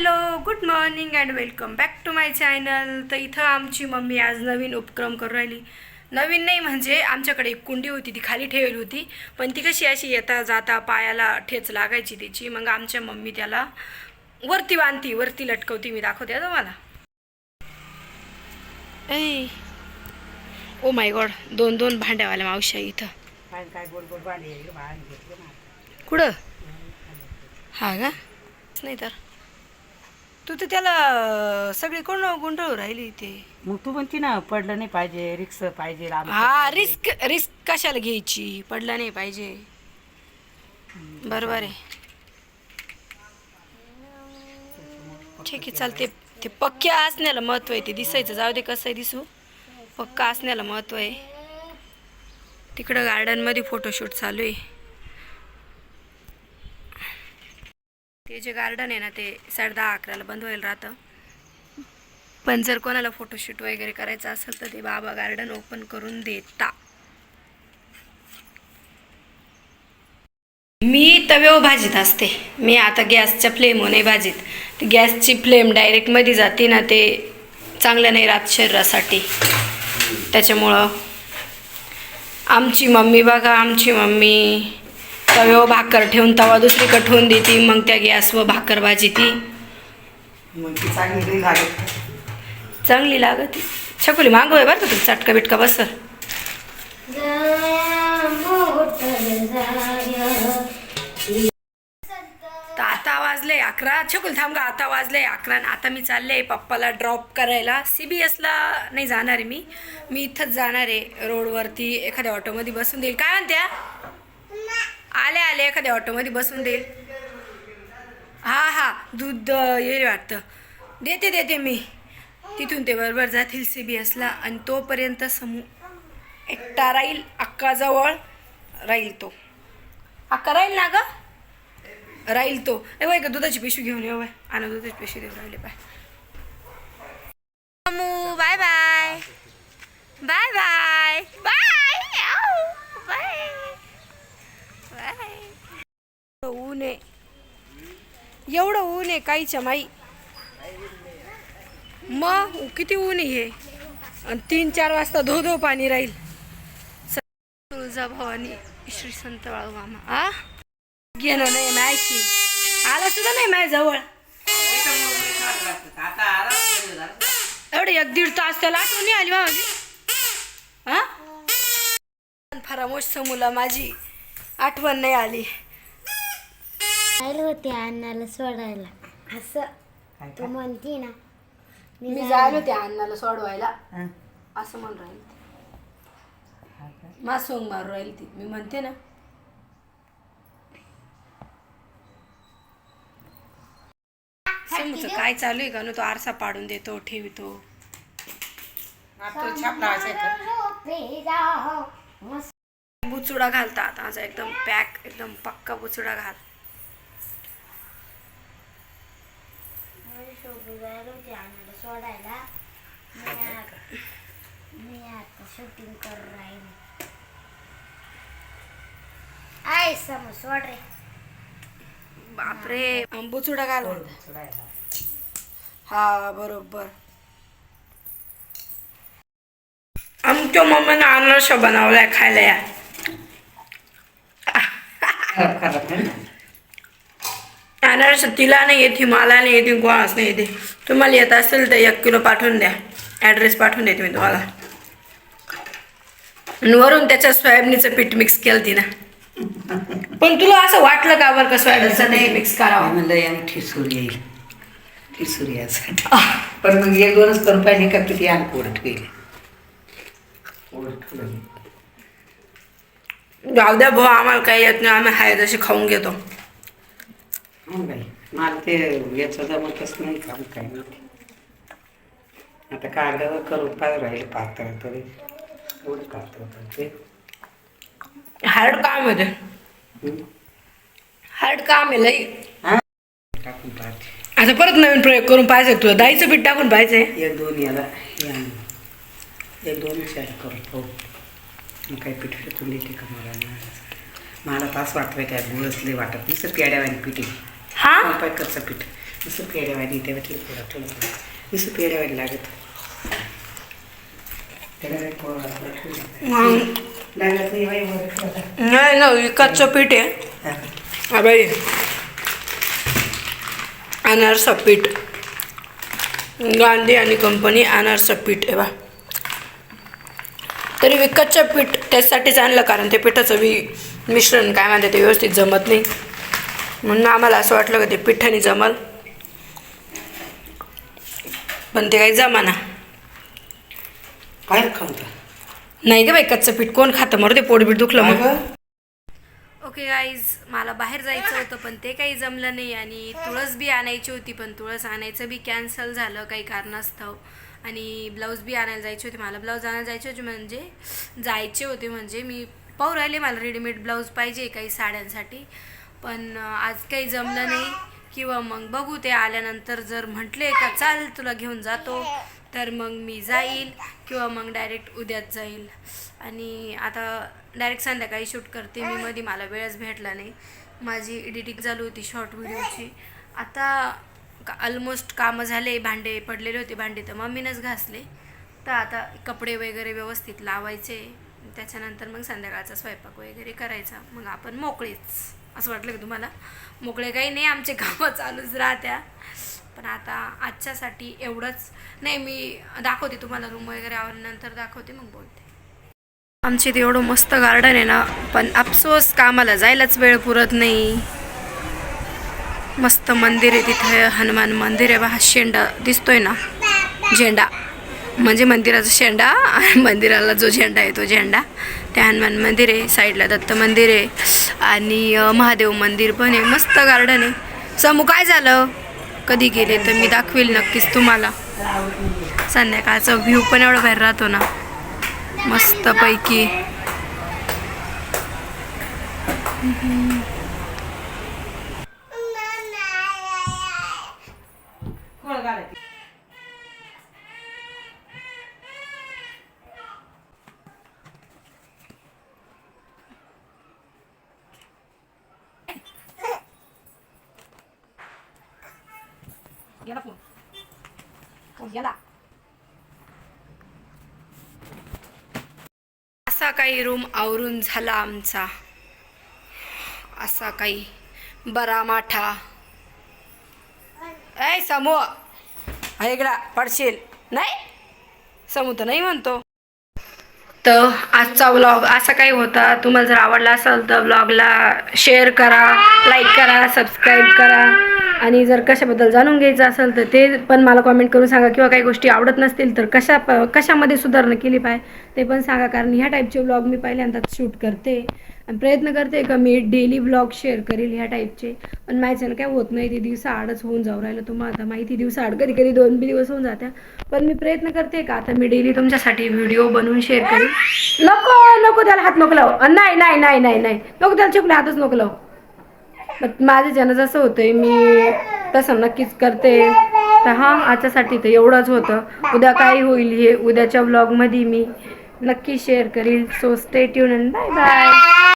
Hello good morning and welcome back to my channel तर इथं आमची मम्मी आज नवीन उपक्रम करू राहिली. नवीन नाही म्हणजे आमच्याकडे एक कुंडी होती ती खाली ठेवली होती. पण ती कशी अशी येता जाता पायाला ठेच लागायची तिची मग आमच्या मम्मी त्याला वरती बांधती वरती लटकवती. मी दाखवते तुम्हाला. ऐ ओ माय गॉड दोन दोन भांड्यावाल्या मावशी इथं. कुठं? हा का? नाही तर. तू तर त्याला सगळी कोण गुंडळू राहिली ते मग तू म्हणती ना पडलं नाही पाहिजे रिक्स पाहिजे हा. रिस्क रिस्क कशाला घ्यायची? पडला नाही पाहिजे. बरोबर आहे. ठीक आहे चालते ते पक्क्या असण्याला महत्त्व आहे ते दिसायचं. जाऊ दे कसं आहे दिसू. पक्का असण्याला महत्त्व आहे. तिकडं गार्डनमध्ये फोटोशूट चालू आहे. ते जे गार्डन आहे ना ते साडे दहा अकराला बंद व्हायला राहतं. पण जर कोणाला फोटोशूट वगैरे करायचं असेल तर ते बाबा गार्डन ओपन करून देता. मी तव्यावर भाजीत असते. मी आता गॅसच्या फ्लेमवर नाही भाजीत. गॅसची फ्लेम डायरेक्टमध्ये जाते ना ते चांगलं नाही राहत शरीरासाठी. त्याच्यामुळं आमची मम्मी बघा आमची मम्मी तव्यावर भाकर ठेवून तवा दुसरीकडे ठेवून देते मग त्या गॅसवर भाकर भाजी ती चांगली लागत. चांगली लागत. छकुली मागव आहे बरं का तुला चटका बिटका बसल तर आता वाजले अकरा. छकुल थांब का आता वाजले अकरा आणि आता मी चालले पप्पाला ड्रॉप करायला. सी बी एसला नाही जाणार आहे मी. मी इथंच जाणार आहे रोडवरती. एखाद्या ऑटोमध्ये बसून देईल. काय म्हणत्या? आले आले एखाद्या ऑटोमध्ये बसून देईल. हा हा दूध येईल वाटतं. देते देते मी. तिथून ते बरोबर जातील सी बी एसला आणि तोपर्यंत समू एकटा राहील अक्काजवळ राहील तो. अक्का राहील ना ग? राहील तो. ए वय दुधाची पिशवी घेऊन ये बाय आणि दुधाची पिशवी देऊन राहिले बाय. समू bye bye. Bye bye. Bye bye. Bye ऊन आहे. एवढं ऊन आहे काहीच्या माई. मग किती ऊन आहे हे? आणि तीन चार वाजता धो धो पाणी राहील. स- तुळजाभवानी श्री संत बाळू मामा आ? गेलो नाही मायची आला सुद्धा नाही माझ्या जवळ. एवढे एक दीड तास त्याला आठवणी आली माझी हा फरामोश समूला माझी. आठवण नाही आली. जायला होते अण्णाला सोडायला. असं. तू म्हणती ना मी जायला होते. अण्णाला सोडवायला. हं? असं म्हणून राहील हा का? मासोंग मारू राहील ती. मी म्हणते ना. समूचं काय चालू आहे का ना तो आरसा पाडून देतो ठेवतो. तो छाप लावायचा आहे का? झोपे जाओ. मस्त बुचुडा घालतात. माझा एकदम पॅक एकदम पक्का बुचुडा घाल. सोडायला मी आता शूटिंग करून राहिले आय समोर सोड रे बापरे बुचुडा घाल सोडायला. हा बरोबर. आमच्या मम्मीने अनारसा बनवलाय खायला या खराब खराब आहे ना? अनारसा तिला नाही येते मला नाही येते कोणाच नाही येते. तुम्हाला येत असेल तर एक किलो पाठवून द्या. ॲड्रेस पाठवून देते मी तुम्हाला. आणि वरून त्याच्यात सोयाबीनचं पीठ मिक्स केलं ती ना पण तुला असं वाटलं का बरं का सोयाबीनचं नाही मिक्स करावं? म्हणलं याने ठिसूर येईल. ठिसूर यासाठी पण मग एक दोनच करून पाहिजे का किती आण पोरट गेले? जाऊ द्या भाऊ आम्हाला काही येत नाही आम्ही हाय तसे खाऊन घेतो. हो बाई मला ते याचं जमतच नाही काम काय माहिती आता कागदावर करून पाहिजे राहील पातळ तरी. एवढं पण ते हार्ड काम आहे ते. हं? हार्ड काम आहे लई? टाकून पाहते. आता परत नवीन प्रयोग करून पाहिजे तुला दाईचं पीठ टाकून पाहिजे एक दोन याला आणू. एक दोन करून पाहू. मग काही पीठ फेकून देते का मला. मला तास वाटतंय काय गुळच लई वाटत. नाही सर पेड्यावानी पीठ हा? पायकरचं पीठ. नुसतं पेड्यावाली ते वाटलं थोडं थोडं नुसतं पेड्यावाली लागत. काय पोळा ठेवला. नाही. ठेवला. ना विकतचं पीठ आहे. बाई. अनारसा पीठ. गांधी आणि कंपनी अनारसा पीठ आहे बा. तरी विकतचं पीठ त्याच्यासाठीच आणलं कारण ते पिठाचं बी मिश्रण काय म्हणते ते व्यवस्थित जमत नाही. म्हणून आम्हाला असं वाटलं का ते पिठाने जमल. पण ते काही जमाना. बाहेर खाऊन जा. नाही ग बाई कच्चं पीठ कोण खातं? मरू ते पोटबीट दुखलं मग. ओके गाईज मला बाहेर जायचं होतं पण ते काही जमलं नाही. आणि तुळस बी आणायची होती पण तुळस आणायचं बी कॅन्सल झालं काही कारणास्तव. आणि ब्लाऊज बी आणायला जायचे होते मला. ब्लाऊज आणायला जायचे होते म्हणजे जायचे होते म्हणजे मी पाहू राहिले मला रेडीमेड ब्लाऊज पाहिजे काही साड्यांसाठी. पण आज काही जमलं नाही. किंवा मग बघू ते आल्यानंतर जर म्हटले का चाल तुला घेऊन जातो तर मग मी जाईल किंवा मग डायरेक्ट उद्याच जाईल. आणि आता डायरेक्ट संध्याकाळी शूट करते मी. मध्ये मला वेळच भेटला नाही. माझी एडिटिंग चालू होती शॉर्ट व्हिडिओची आता का ऑलमोस्ट कामं झाले भांडे पडलेले होते भांडे तर मम्मीनंच घासले. तर आता कपडे वगैरे व्यवस्थित लावायचे. त्याच्यानंतर मग संध्याकाळचा स्वयंपाक वगैरे करायचा. मग आपण मोकळेच. असं वाटलं की तुम्हाला? मोकळे काही नाही आमचे कामं चालूच राहत्या. पण आता आजच्यासाठी एवढंच. नाही मी दाखवते तुम्हाला रूम वगैरे आवडल्यानंतर दाखवते मग बोलते. आमचे इथे एवढं मस्त गार्डन आहे ना पण अफसोस कामाला जायलाच वेळ पुरत नाही. मस्त मंदिर आहे तिथे हनुमान मंदिर आहे बा हा शेंडा दिसतोय ना? झेंडा. म्हणजे मंदिराचा शेंडा आणि मंदिराला जो झेंडा आहे तो झेंडा. ते हनुमान मंदिर आहे साईडला दत्त मंदिर आहे आणि महादेव मंदिर पण आहे. मस्त गार्डन आहे. समू काय झालं? कधी गेले तर मी दाखवेल नक्कीच तुम्हाला. संध्याकाळचा व्ह्यू पण एवढा बाहेर राहतो ना. मस्तपैकी गेला फोन. फोन गेला असा काही रूम आवरून झाला आमचा. असा काही बरा माठा. ऐ समू ऐकडा पडशील. नाही. समू तर नाही म्हणतो. तर आजचा व्लॉग असा काही होता. तुम्हाला जर आवडला असेल तर व्लॉगला शेअर करा लाईक करा सबस्क्राईब करा. आणि जर कशाबद्दल जाणून घ्यायचं असेल तर ते पण मला कॉमेंट करून सांगा. किंवा काही गोष्टी आवडत नसतील तर कशा प कशामध्ये सुधारणा केली पाहिजे ते पण सांगा. कारण ह्या टाईपचे व्लॉग मी पहिल्यांदाच शूट करते. आणि प्रयत्न करते का मी डेली व्लॉग शेअर करेल ह्या टाईपचे पण माझ्यानं काय होत नाही. ते दिवसा आडच होऊन जाऊ राहिलं. तुम्हाला आता माहिती दिवसा आड कधी कधी दोन बी दिवस होऊन जात्या. पण मी प्रयत्न करते का आता मी डेली तुमच्यासाठी व्हिडिओ बनवून शेअर करेन नको नको त्याला हात नको नाही नाही नाही नाही नाही. नको त्याला चिपले हातच नको पण माझं ज्यानं जसं होतंय मी तसं नक्कीच करते. तर हां आजच्यासाठी तर एवढंच होतं. उद्या काय होईल हे उद्याच्या व्लॉगमध्ये मी नक्की शेअर करील. So stay tune and bye bye